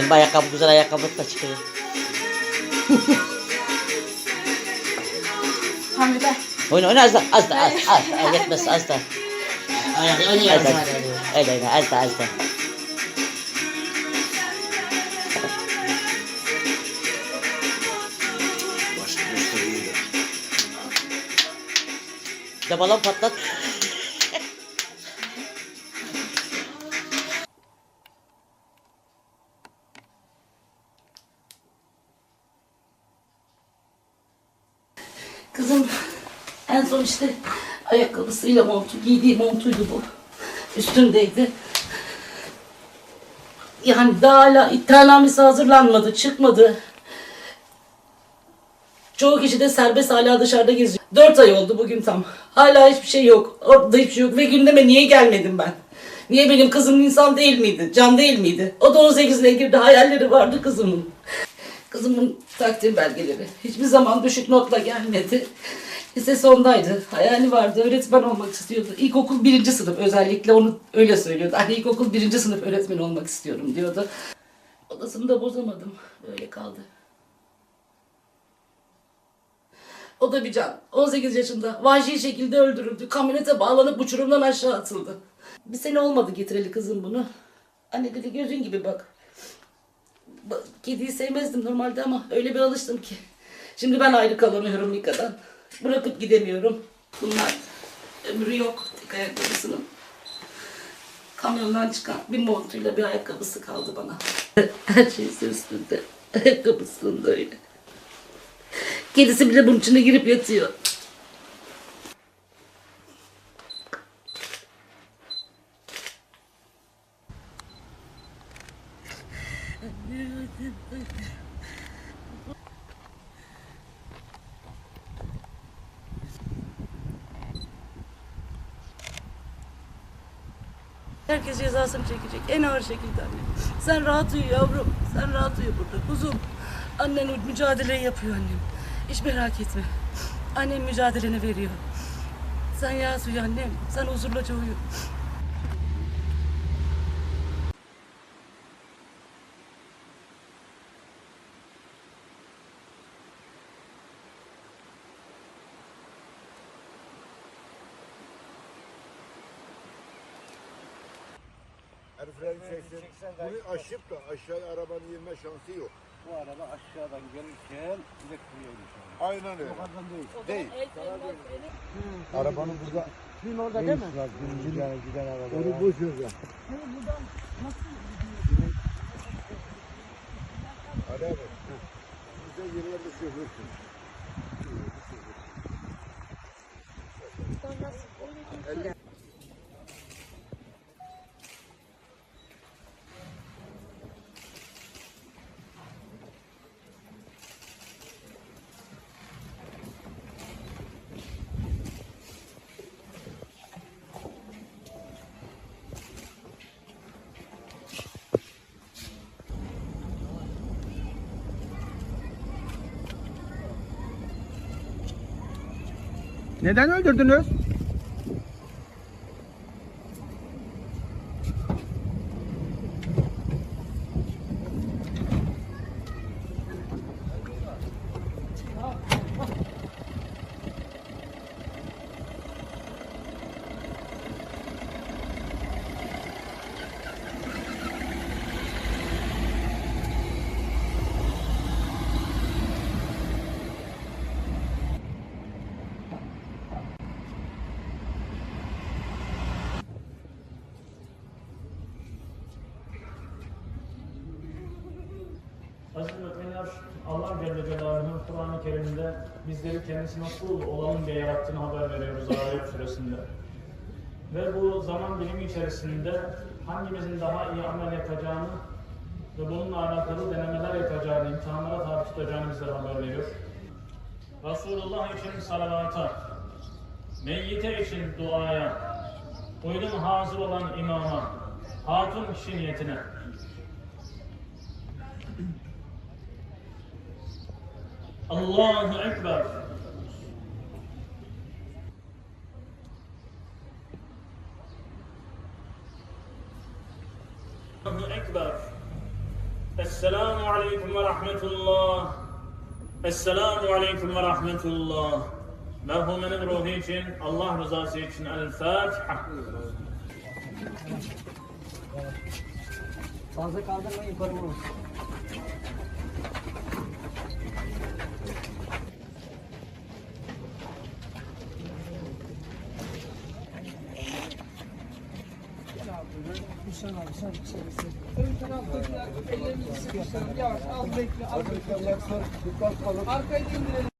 Senin ayakkabı güzel ayakkabı da çıkıyor. Hamide. Oyna oyna az da az da az az. az yetmez az da. Ayak Az oynuyoruz da. Öyle öyle az da az da. De balon patlat. Kızım en son işte ayakkabısıyla montu, giydiği montuydu bu. Üstündeydi. Yani daha hala iddianamesi hazırlanmadı, çıkmadı. Çoğu kişi de serbest hala dışarıda geziyor. Dört ay oldu bugün tam. Hala hiçbir şey yok. Ortada hiçbir şey yok. Ve gündeme niye gelmedim ben? Niye benim kızım insan değil miydi? Can değil miydi? O da 18'ine girdi. Hayalleri vardı kızımın. Kızımın takdir belgeleri. Hiçbir zaman düşük notla gelmedi. Lise sondaydı. Hayali vardı. Öğretmen olmak istiyordu. İlkokul birinci sınıf özellikle onu öyle söylüyordu. Hani ilkokul birinci sınıf öğretmen olmak istiyorum diyordu. Odasını da bozamadım. Öyle kaldı. O da bir can. 18 yaşında vahşi şekilde öldürüldü. Kamyonete bağlanıp uçurumdan aşağı atıldı. Bir sene olmadı getireli kızım bunu. Anne dedi gözün gibi bak. Kediyi sevmezdim normalde ama öyle bir alıştım ki. Şimdi ben ayrı kalamıyorum Mika'dan. Bırakıp gidemiyorum. Bunlar ömrü yok tek ayakkabısının. Kamyondan çıkan bir montuyla bir ayakkabısı kaldı bana. Her şeysi üstünde. Ayakkabısının da öyle. Kedisi bile bunun içine girip yatıyor. Herkes cezasını çekecek. En ağır şekilde anne. Sen rahat uyu yavrum. Sen rahat uyu burada. Kuzum. Annen mücadeleyi yapıyor annem. Hiç merak etme. Annem mücadeleni veriyor. Sen yaz uyu annem. Sen huzurluca uyu. El freni çeksin. Bunu aşıp da aşağıya arabanın inme şansı yok. Bu araba aşağıdan gelirken direkt buraya düşüyor. Aynen öyle. Yukarıdan değil. Değil. Arabanın burada Dün orada değil mi? Dün giden, giden araba. Onu boş ver ya. Ali abi. Bize yerlerde şoförsün. Neden öldürdünüz? Allah Celle Celaluhu'nun Kur'an-ı Kerim'de bizleri kendisi nasıl olalım diye yarattığını haber veriyoruz Arayüz suresinde. Ve bu zaman dilimi içerisinde hangimizin daha iyi amel yapacağını ve bununla alakalı denemeler yapacağını, imtihanlara tabi tutacağını bizlere haber veriyor. Resulullah için salavata, meyyite için duaya, uydum hazır olan imama, hatun kişi niyetine, الله أكبر. الله أكبر. السلام عليكم ورحمة الله. السلام عليكم ورحمة الله. ما هو من روحيكم الله رزاسيكم الفاتحة. El Fatiha. Fazla kaldırma yukarı vurun. Arkayı indirelim.